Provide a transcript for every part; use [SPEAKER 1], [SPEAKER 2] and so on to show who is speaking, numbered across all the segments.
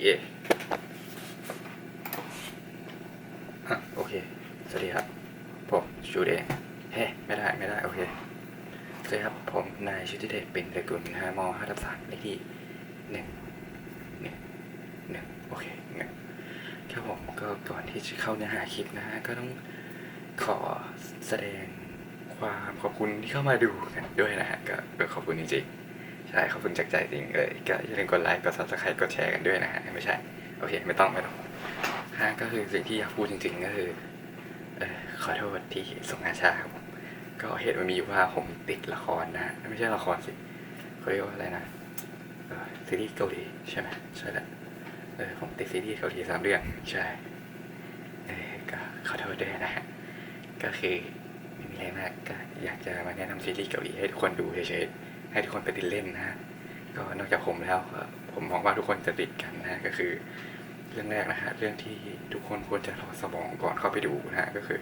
[SPEAKER 1] เย่โอเค สวัสดีครับ ผมชูเดงเฮ้ ไม่ได้ ไม่ได้ โอเค สวัสดีครับ ผมนายชุติเดชเป็นตระกุลนะฮะมห้าทับสามเลขที่หนึ่งหนึ่งหนึ่งโอเคหนึ่งครับผมก็ก่อนที่จะเข้าเนื้อหาคลิปนะฮะ ก็ต้องขอแสดงความขอบคุณที่เข้ามาดูกันด้วยนะฮะ ก็ก็ขอบคุณจริงๆ ใช่ขอบคุณจากใจจริงเลยก็อย่าลืมกดไลค์กด subscribe กดแชร์กันด้วยนะฮะไม่ใช่ โอเค ไม่ต้องไม่ต้องฮะก็คือสิ่งที่อยากพูดจริง ๆ ก็คือเออขอโทษที่ส่งงานช้าครับผมก็เหตุมันมีอยู่ว่าผมติดละครนะฮะไม่ใช่ละครสิเขาเรียกว่าอะไรนะซีรีส์เกาหลีใช่ไหมใช่แหละเออผมติดซีรีส์เกาหลีสามเรื่องใช่เออก็ขอโทษด้วยนะฮะก็คือไม่มีอะไรมากก็อยากจะมาแนะนำซีรีส์เกาหลีให้ทุกคนดูเฉยๆ ให้ทุกคนไปติดเล่นนะฮะก็นอกจากผมแล้วก็ผมมองว่าทุกคนจะติดกันนะฮะก็คือเรื่องแรกนะฮะเรื่องที่ทุกคนควรจะถอดสมองก่อนเข้าไปดูนะฮะก็คือ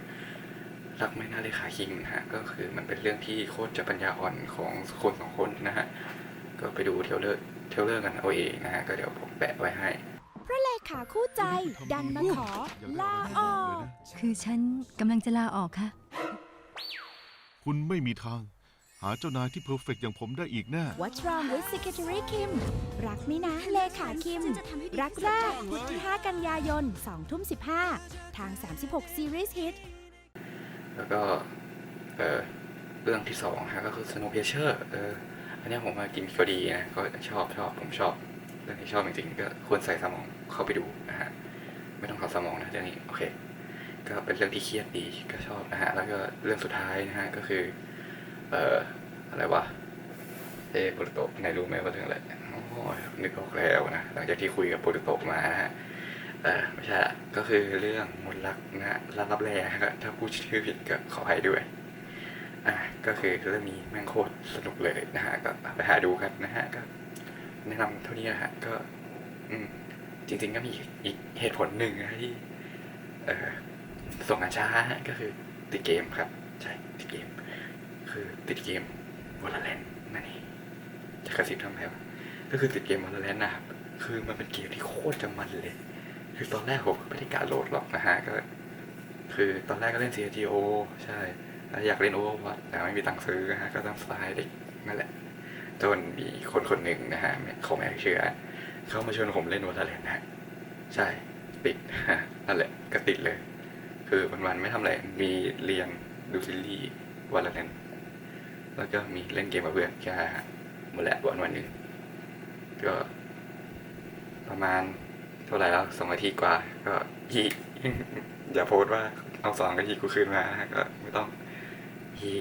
[SPEAKER 1] รักไม่น่าเลขาคิมนะฮะก็คือมันเป็นเรื่องที่โคตรจะปัญญาอ่อนของคนสองคนนะฮะก็ไปดูเทรลเลอร์เทรลเลอร์กันเอาเองนะฮะก็เดี๋ยวผมแปะไว้ให้
[SPEAKER 2] เพราะเลขาคู่ใจดันมาขอลาออก
[SPEAKER 3] คือฉันกำลังจะลาออกค่ะ
[SPEAKER 4] คุณไม่มีทาง หาเจ้านายที่เพอร์เฟกอย่างผมได้อีกแน่
[SPEAKER 2] What's wrong with Secretary Kim รักนี่นะ เลขาคิม รักแรกพุธที่ 5 กันยายน2ทุ่ม15 ทาง 36 Series Hit
[SPEAKER 1] แล้วก็เออเรื่องที่สองฮะก็คือ Snowpiercer เอออันเนี้ยผมมากินก็ดีนะก็ชอบชอบผมชอบเรื่องที่ชอบจริงๆ ก็ควรใส่สมองเข้าไปดูนะฮะไม่ต้องขอสมองนะเรื่องนี้โอเค ก็เป็นเรื่องที่เครียดดีก็ชอบนะฮะแล้วก็เรื่องสุดท้ายนะฮะก็คือ เอ่ออะไรวะเอโปรตุโตไหนรู้ไหมว่าเรื่องอะไรโอ้ยนึกออกแล้วนะหลังจากที่คุยกับโปรตุโตมาเออไม่ใช่ละก็คือเรื่องมนต์รักนะรักรับแรงก็ถ้าพูดชื่อผิดก็ขออภัยด้วยอะก็คือเรื่องนี้แม่งโคตรสนุกเลยนะฮะก็ไปหาดูกันนะฮะก็แนะนำเท่านี้นะฮะก็ อืม จริง ๆ ก็มีอีกเหตุผลหนึ่งนะที่ เออส่งงานช้าก็คือติดเกมครับ ใช่ติดเกม คือติดเกมวอลเลนนั่นเองจะกระซิบทำไมวะก็คือติดเกมวอลเลนนะครับคือมันเป็นเกมที่โคตรจะมันเลย คือตอนแรกผมไม่ได้กะโหลดหรอกนะฮะก็ คือตอนแรกก็เล่น CSGO ใช่แล้วอยากเล่น Overwatch แต่ไม่มีตังค์ซื้อนะฮะก็ตามสไตล์เด็กนั่นแหละจนมีคนคนหนึ่งนะฮะเขาไม่ให้เชื่อเขามาชวนผมเล่นวอลเลนนะใช่ติดนั่นแหละก็ติดเลย คือวันๆไม่ทำอะไรมีเรียนดูซีรีส์วันละเลน แล้วก็มีเล่นเกมกับเพื่อนแค่หมดแหละวันวันหนึ่งก็ประมาณเท่าไหร่แล้วสองนาทีกว่า ก็ยี่อย่าโพสต์ว่าเอาสองนาทีกูคืนมานะฮะก็ไม่ต้องยี่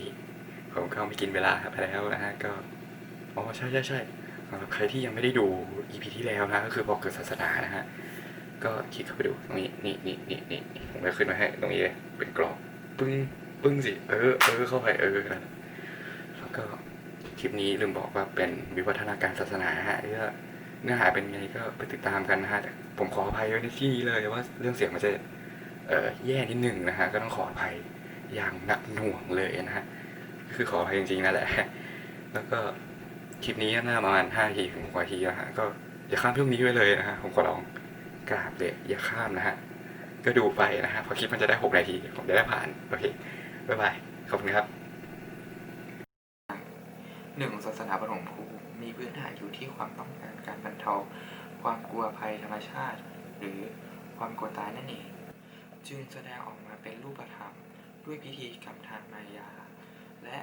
[SPEAKER 1] ผมก็ไม่กินเวลาไปแล้วนะฮะก็อ๋อใช่ใช่ใช่สำหรับใครที่ยังไม่ได้ดู EP ที่แล้วนะ ก็คือบอกเกิดศาสนานะฮะ ก็คลิกเข้าไปดูตรงนี้นี่นี่นี่นี่ผมจะขึ้นมาให้ตรงนี้เลยเป็นกรอบปึ้งปึ้งสิ เออเออเข้าไปเออนะ คลิปนี้ลืมบอกว่าเป็นวิวัฒนาการศาสนาฮะเนื้อหาเป็นไงก็ไปติดตามกันนะฮะผมขออภัยไว้ในที่นี้เลยว่าเรื่องเสียงมันจะเออแย่นิดหนึ่งนะฮะก็ต้องขออภัยอย่างหนักหน่วงเลยนะฮะคือขออภัยจริงๆนั่นแหละ แล้วก็คลิปนี้น่าประมาณห้าทีถึงหกนาทีนะฮะก็อย่าข้ามเรื่องนี้ไว้เลยนะฮะผมขอร้องกราบเลยอย่าข้ามนะฮะก็ดูไปนะฮะพอคลิปมันจะได้หกนาทีผมจะได้ผ่านโอเคบ๊ายบายขอบคุณครับ หนึ่งศาสนาปฐมภูมิมีพื้นฐานอยู่ที่ความต้องการการบรรเทา ความกลัวภัยธรรมชาติ หรือความกลัวตายนั่นเอง จึงแสดงออกมาเป็นรูปธรรม ด้วยพิธีกรรมทางมายา และ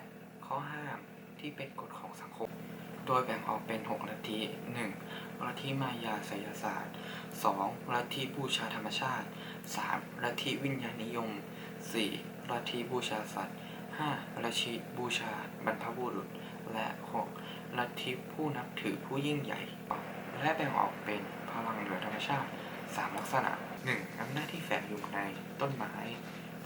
[SPEAKER 1] ข้อห้ามที่เป็นกฎของสังคม โดยแบ่งออกเป็น 6 ลัทธิ 1. ลัทธิมายาไสยศาสตร์ 2. ลัทธิบูชาธรรมชาติ 3. ลัทธิวิญญาณนิยม 4. ลัทธิบูชาสัตว์ 5. ลัทธิบูชาบรรพบุรุษ และ 6. ลัทธิผู้นับถือผู้ยิ่งใหญ่ และแบ่งออกเป็นพลังเหนือธรรมชาติ 3 ลักษณะ 1. อำนาจที่แฝงอยู่ในต้นไม้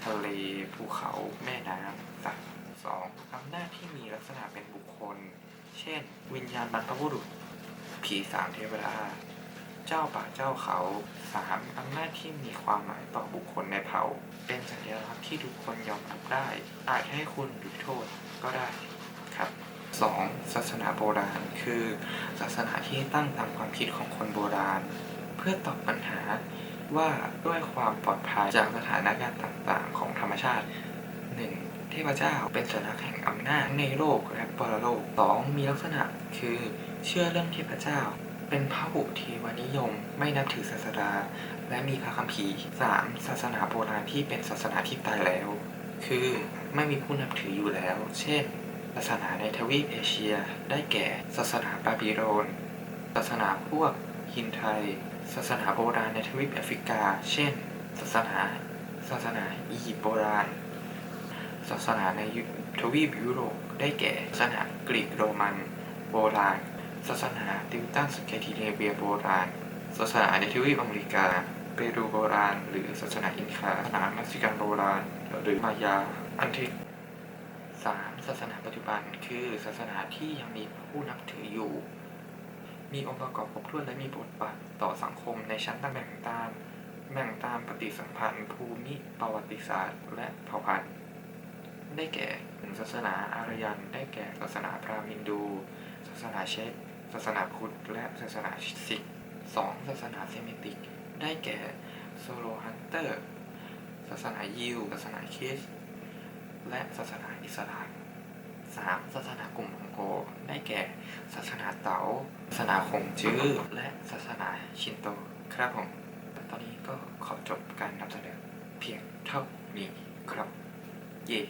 [SPEAKER 1] ทะเล ภูเขา แม่น้ำสัตว์ 2. อำนาจที่มีลักษณะเป็นบุคคล เช่น วิญญาณบรรพบุรุษ ผีสามเทวดาเจ้าป่าเจ้าเขาสามอำนาจที่มีความหมายต่อบุคคลในเผ่า เป็นสัญลักษณ์ที่ทุกคนยอมรับได้ อาจให้คุณหรือโทษก็ได้ครับ สองศาสนาโบราณ คือศาสนาที่ตั้งตามความคิดของคนโบราณ เพื่
[SPEAKER 5] อตอบปัญหาว่าด้วยความปลอดภัยจากสถานการณ์ต่างๆ ของธรรมชาติ 1. เทพเจ้าเป็นสัญลักษณ์แห่งอำนาจในโลกและปรโลก 2. มีลักษณะคือเชื่อเรื่องเทพเจ้า เป็นพระหุเทวนิยม ไม่นับถือศาสดา และมีพระคัมภีร์ 3. ศาสนาโบราณที่เป็นศาสนาที่ตายแล้ว คือไม่มีผู้นับถืออยู่แล้ว เช่น ศาสนาในทวีปเอเชีย ได้แก่ ศาสนาบาบิโลนศาสนาพวกฮินไทย ศาสนาโบราณในทวีปแอฟริกา เช่น ศาสนา ศาสนาอียิปต์โบราณ ศาสนาในทวีปยุโรป ได้แก่ ศาสนากรีกโรมัน โบราณ ศาสนาติวตันสแกติเนเวียโบราณ ศาสนาในทวีปอเมริกา เปรูโบราณ หรือศาสนาอินคา ศาสนาเม็กซิกันโบราณ หรือมายา อันเทก สามศาสนาปัจจุบันคือศาสนาที่ยังมีผู้นับถืออยู่ มีองค์ประกอบครบถ้วนและมีบทบาทต่อสังคมในชั้นต่างแบ่งตามแบ่งตามปฏิสัมพันธ์ ภูมิประวัติศาสตร์ และเผ่าพันธุ์ ได้แก่หนึ่งศาสนาอารยัน ได้แก่ศาสนาพราหมณ์ฮินดู ศาสนาเชคศาสนาพุทธและศาสนาซิกสองศาสนาเซมิติก ได้แก่โซโลฮันเตอร์ ศาสนายิวศาสนาคริสต์ และศาสนาอิสลาม 3. ศาสนากลุ่มมองโกได้แก่ ศาสนาเต๋าศาสนาคงจื้อ และศาสนาชินโต ครับผม ตอนนี้ก็ขอจบการนำเสนอเพียงเท่านี้ครับ เย่